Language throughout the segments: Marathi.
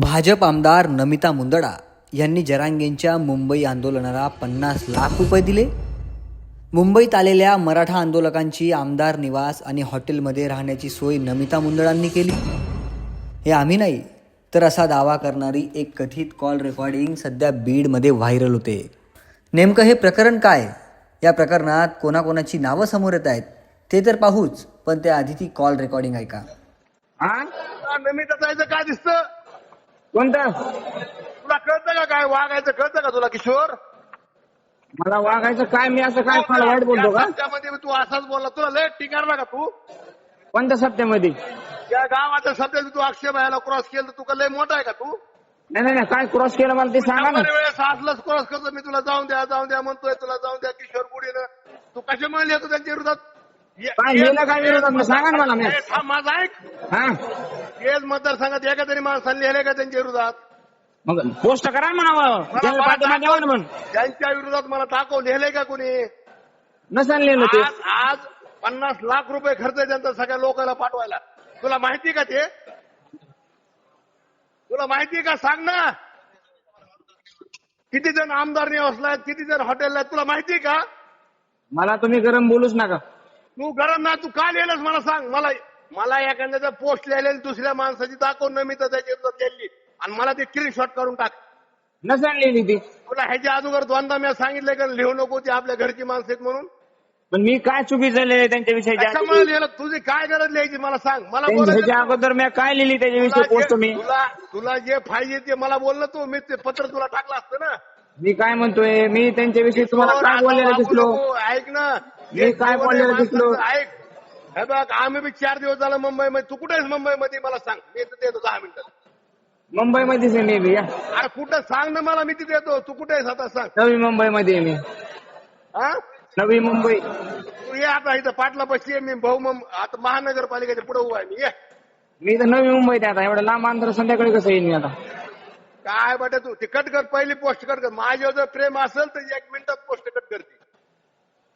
भाजप आमदार नमिता मुंदडा यांनी जरांगेंच्या मुंबई आंदोलनाला पन्नास लाख रुपये दिले. मुंबईत आलेल्या मराठा आंदोलकांची आमदार निवास आणि हॉटेलमध्ये राहण्याची सोय नमिता मुंदडांनी केली. हे आम्ही नाही तर असा दावा करणारी एक कथित कॉल रेकॉर्डिंग सध्या बीडमध्ये व्हायरल होते. नेमकं हे प्रकरण काय? या प्रकरणात कोणाकोणाची नावं समोर येत आहेत? ते तर पाहूच पण त्याआधी ती कॉल रेकॉर्डिंग ऐका. हा? नमिता जायचं काय दिसतं? कोणतं? तुला कळतं का काय वागायचं कळतं का तुला किशोर? मला वागायचं काय मी असं काय मला वाईट बोलतो का? त्यामध्ये तू असाच बोलला तुला लय टिकारला का तू. कोणत्या सप्त्यामध्ये या गावाच्या सध्या तू अक्षय भायला क्रॉस केलं तर तू का लय मोठा आहे का तू? नाही नाही नाही, काय क्रॉस केलं मला ते सांगा ना. वेळेस असलंच क्रॉस करतो मी तुला जाऊन द्या जाऊन द्या म्हणतोय तुला जाऊन द्या किशोर गुढीनं. तू कशामुळे लिहितो त्यांच्या विरोधात? ये- काय ये- लिहिलं काय विरोधात? मग सांगा ना मला मी ए, थांब, माझा ऐक. हा. तेच मतदारसंघात एका तरी माणसाने लिहिले का त्यांच्या विरोधात? मग पोस्ट करा म्हणावं. त्याच्या पाठीमागे द्यावं ना मग त्यांच्या विरोधात मला दाखव लिहिले का कोणी? नसेल लिहिलं ते. आज आज पन्नास लाख रुपये खर्च आहे त्यांचा सगळ्या लोकांना पाठवायला. तुला माहिती का ते? तुला माहिती का? सांग ना. किती जण आमदार निवासला आहेत किती जण हॉटेलला आहेत तुला माहिती का? मला तुम्ही गरम बोलूच नका. तू गरम ना तू का लिहिलंस मला सांग. मला मला एखाद्याचं पोस्ट लिहिलेली दुसऱ्या माणसाची दाखव न मी तर त्याची लिहिली आणि मला ते स्क्रीनशॉट करून टाक. नसेल लिहिली ती. तुला ह्याच्या अगोदर दोनदा मी सांगितलंय का लिहू नको ती आपल्या घरची माणसं आहेत म्हणून? पण मी काय चुकी झालेली त्यांच्याविषयी कशामुळे लिहिलं? तुझी काय गरज लिहायची? मला सांग. मला बोलायचं अगोदर मी काय लिहिली तुला त्याच्याविषयी पोस्ट जे- मी? तुला तुला जे पाहिजे ते मला बोललं तू. मी ते पत्र तुला टाकलं असतं ना. मी काय म्हणतोय? मी त्यांच्याविषयी तुम्हाला काय वागू दिसलो? ना. मी काय बोललेलं दिसलो? ऐक. हे बघ आम्ही बी चार दिवस झाला मुंबईमध्ये. तू कुठे आहेस मुंबईमध्ये? मला सांग. मी तिथे येतो दहा मिनिटात मुंबईमध्येच आहे मी बी या. अरे कुठं? सांग ना मला मी तिथे येतो. तू कुठे आहेस आता सांग. नवी मुंबईमध्ये आहे मी. हा? नवी मुंबई. तू ये आता इथं पाटला बसली आहे मी भाऊ मग आता महानगरपालिकेच्या पुढे उभा आहे. मी ये. मी तर नवी मुंबईत आहे आता. एवढं लांब अंतर संध्याकाळी कसं येईन मी आता? काय बटे तू? ते कट कर पहिली पोस्ट कट कर. माझ्यावर जर प्रेम असेल तर एक मिनिटात पोस्ट कट करते.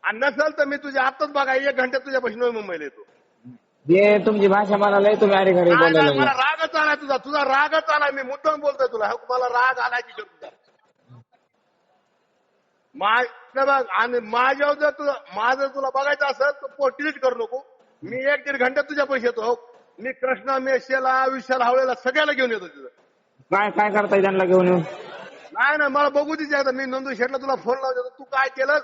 आणि नसेल तर मी तुझ्या आत्ताच बघा एक घंट्यात तुझ्या नवी मुंबईला येतो. तुमची भाषा मला लय तुम्ही अरे घरी नाही, बोलायला नाही, मला लागले. रागच आलाय तुझा. तुझा रागच आलाय. मी मुद्दाम बोलतोय तुला. हो, मला राग आलाय की तुझा मा- हे बघ आणि माझ्यावर जर तुला माझं तुला बघायचं असेल तर पोस्ट डिलीट करू नको. मी एक दीड घंट्यात तुझ्या पैसे येतो. हो. मी कृष्णा मेशेला विशाल हावळेला सगळ्याला घेऊन येतो तिथं. काय काय करताय त्यांना घेऊन येऊन? नाही ना मला बघू आता मी नंदू शेटला तुला फोन लावतो. तू काय केलंस?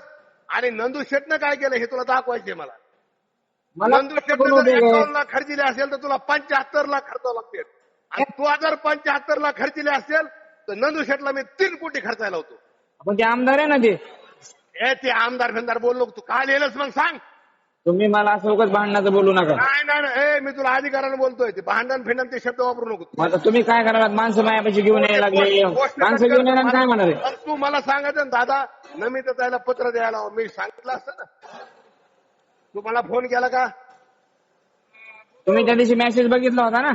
आणि नंदू शेटनं काय केलं हे तुला दाखवायचंय मला. नंदू शेटनं जर एकावन्न लाख खर्चिले असेल तर तुला पंच्याहत्तर लाख खर्चावं लागते आणि तू जर पंच्याहत्तर लाख खर्चिले असेल तर नंदू शेटला मी तीन कोटी खर्चायला होतो. ते आमदार आहे ना ते? ए ते आमदार फिमदार बोललो तू? काय लिहिलंस मग सांग. तुम्ही मला असं उगाच भांडणाचं बोलू नका. नाही नाही नाही. ए मी तुला अधिकारानं बोलतोय. ते भांडण फिंडण ते शब्द वापरू नको. मग आता तुम्ही काय करणार माणसं मायापाशी घेऊन यायला लागले. गोष्ट माणसं घेऊन येणार आणि काय म्हणाले? पण तू मला सांगायचं ना दादा. नमिता त्याला पत्र द्यायला हवं. मी सांगितलं असतं ना. तू मला फोन केला का? तुम्ही त्या दिवशी मेसेज बघितला होता ना?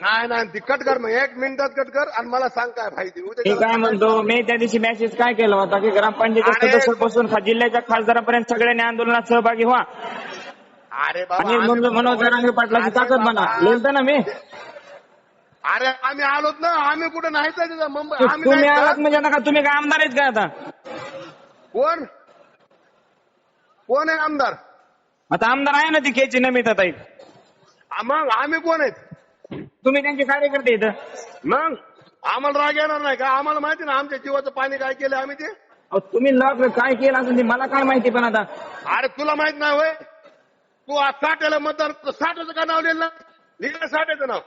नाही नाही ती कट कर मग. एक मिनिटात कट कर आणि मला सांग काय फायदे. मी काय म्हणतो मी त्या दिवशी मेसेज काय केला होता की ग्रामपंचायत अरे- सदस्यापासून खा- जिल्ह्याच्या खासदारापर्यंत सगळ्यांनी आंदोलनात सहभागी व्हा. अरे बाबा आणि आम्ही- मनोज मनोज जरांगे पाटलाची अरे ताकद म्हणा. बाबा. लिहिलं ना मी. अरे आम्ही आलोत ना. आम्ही कुठे नाही तर तिथं. मुंबई आम्ही तुम्ही नाही आलात म्हणजे आता का तुम्ही काय आमदार आहेत का आता? कोण? कोण आहे आमदार? आता आमदार आहे ना ती केची नमिता ताई. मग आम्ही कोण आहेत? तुम्ही त्यांचे कार्यकर्ते इथं. मग? आम्हाला राग येणार नाही का? आम्हाला माहिती ना आमच्या जीवाचं पाणी काय केलं आम्ही ते? अहो, तुम्ही लॉक काय केलं असेल ते मला काय माहिती पण आता. अरे तुला माहीत नाही होय? तू आज साठ्याला मतदान साठ्याचं का नाव लिहिलं? लिहिलं साठ्याचं नाव.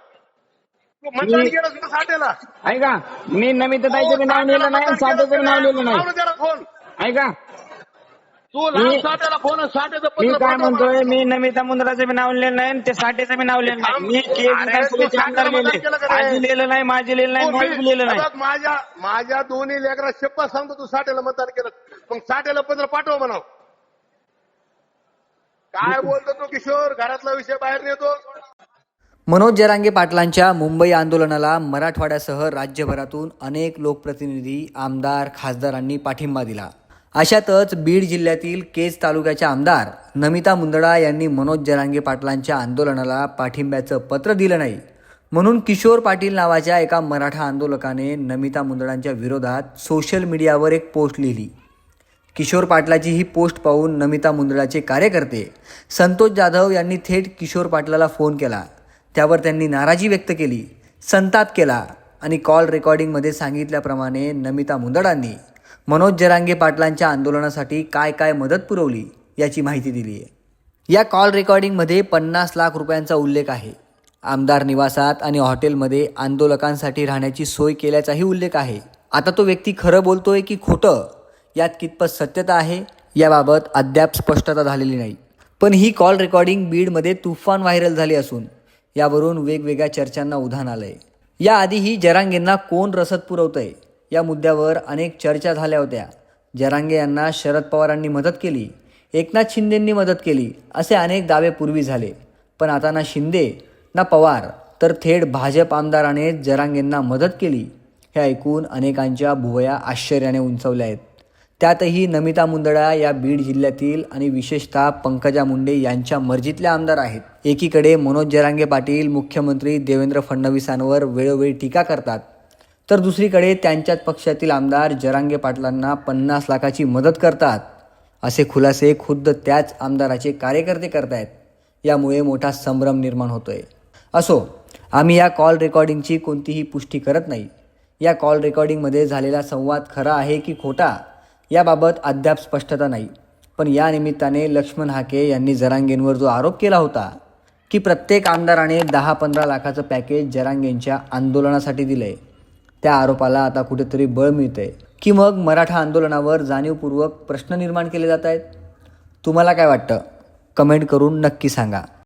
तू मतदान मी- केलं का साठ्याला? ऐका मी नमिता ताईचं बी नाव लिहिलं नाही साठ्याचं नाव लिहिलं नाही. ऐका तू मी- साठ्याला फोन साठ्याचं मी पत्र काय म्हणतोय. मी नमिता मुंद्राचं बी नाव लिहिलं नाही आणि ते साठेचं बी नाव लिहिलं नाही. मी अरे, आमदार साठ्याला लिहिले मतदान केलं का नाही? माझी लिहिलं नाही माझी लिहिलं नाही माझी लिहिलं माझ्या माझ्या दोन्ही लेकरा शपथ सांगतो तू साठ्याला मतदान केलं. मग साठ्याला पत्र पाठव म्हणाव. काय बोलतो तू किशोर? घरातला विषय बाहेर नेतो. मनोज जरांगे पाटलांच्या मुंबई आंदोलनाला मराठवाड्यासह राज्यभरातून अनेक लोकप्रतिनिधी आमदार खासदारांनी पाठिंबा दिला. अशातच बीड जिल्ह्यातील केज तालुक्याच्या आमदार नमिता मुंदडा यांनी मनोज जरांगे पाटलांच्या आंदोलनाला पाठिंब्याचं पत्र दिलं नाही. म्हणून किशोर पाटील नावाच्या एका मराठा आंदोलकाने नमिता मुंदडांच्या विरोधात सोशल मीडियावर एक पोस्ट लिहिली. किशोर पाटलाची ही पोस्ट पाहून नमिता मुंदडाचे कार्यकर्ते संतोष जाधव यांनी थेट किशोर पाटलाला फोन केला. त्यावर त्यांनी नाराजी व्यक्त केली संताप केला आणि कॉल रेकॉर्डिंगमध्ये सांगितल्याप्रमाणे नमिता मुंदडांनी मनोज जरांगे पाटलांच्या आंदोलनासाठी काय काय मदत पुरवली याची माहिती दिली आहे. या कॉल रेकॉर्डिंगमध्ये पन्नास लाख रुपयांचा उल्लेख आहे. आमदार निवासात आणि हॉटेलमध्ये आंदोलकांसाठी राहण्याची सोय केल्याचाही उल्लेख आहे. आता तो व्यक्ती खरं बोलतोय की खोटं यात कितपत सत्यता आहे याबाबत अद्याप स्पष्टता झालेली नाही. पण ही कॉल रेकॉर्डिंग बीडमध्ये तुफान व्हायरल झाली असून यावरून वेगवेगळ्या चर्चांना उधाण आलंय. याआधीही जरांगेंना कोण रसद पुरवतंय? या मुद्द्यावर अनेक चर्चा झाल्या होत्या. जरांगे यांना शरद पवारांनी मदत केली एकनाथ शिंदेंनी मदत केली असे अनेक दावे पूर्वी झाले. पण आता ना शिंदे ना पवार तर थेट भाजप आमदाराने जरांगेंना मदत केली हे ऐकून अनेकांच्या भुवया आश्चर्याने उंचवल्या आहेत. त्यातही नमिता मुंदडा या बीड जिल्ह्यातील आणि विशेषतः पंकजा मुंडे यांच्या मर्जीतल्या आमदार आहेत. एकीकडे मनोज जरांगे पाटील मुख्यमंत्री देवेंद्र फडणवीसांवर वेळोवेळी टीका करतात तर दुसरीकडे त्यांच्याच पक्षातील आमदार जरांगे पाटलांना पन्नास लाखाची मदत करतात. असे खुलासे खुद्द त्याच आमदाराचे कार्यकर्ते करतायत. यामुळे मोठा संभ्रम निर्माण होतोय. असो आम्ही या कॉल रेकॉर्डिंगची कोणतीही पुष्टी करत नाही. या कॉल रेकॉर्डिंगमध्ये झालेला संवाद खरा आहे की खोटा याबाबत अद्याप स्पष्टता नाही. पण या निमित्ताने लक्ष्मण हाके यांनी जरांगेंवर जो आरोप केला होता की प्रत्येक आमदाराने दहा पंधरा लाखाचं पॅकेज जरांगेंच्या आंदोलनासाठी दिलं आहे त्या आरोपाला आता कुठेतरी बळ मिळतंय. की मग मराठा आंदोलनावर जाणीवपूर्वक प्रश्न निर्माण केले जात आहेत? तुम्हाला काय वाटतं? कमेंट करून नक्की सांगा.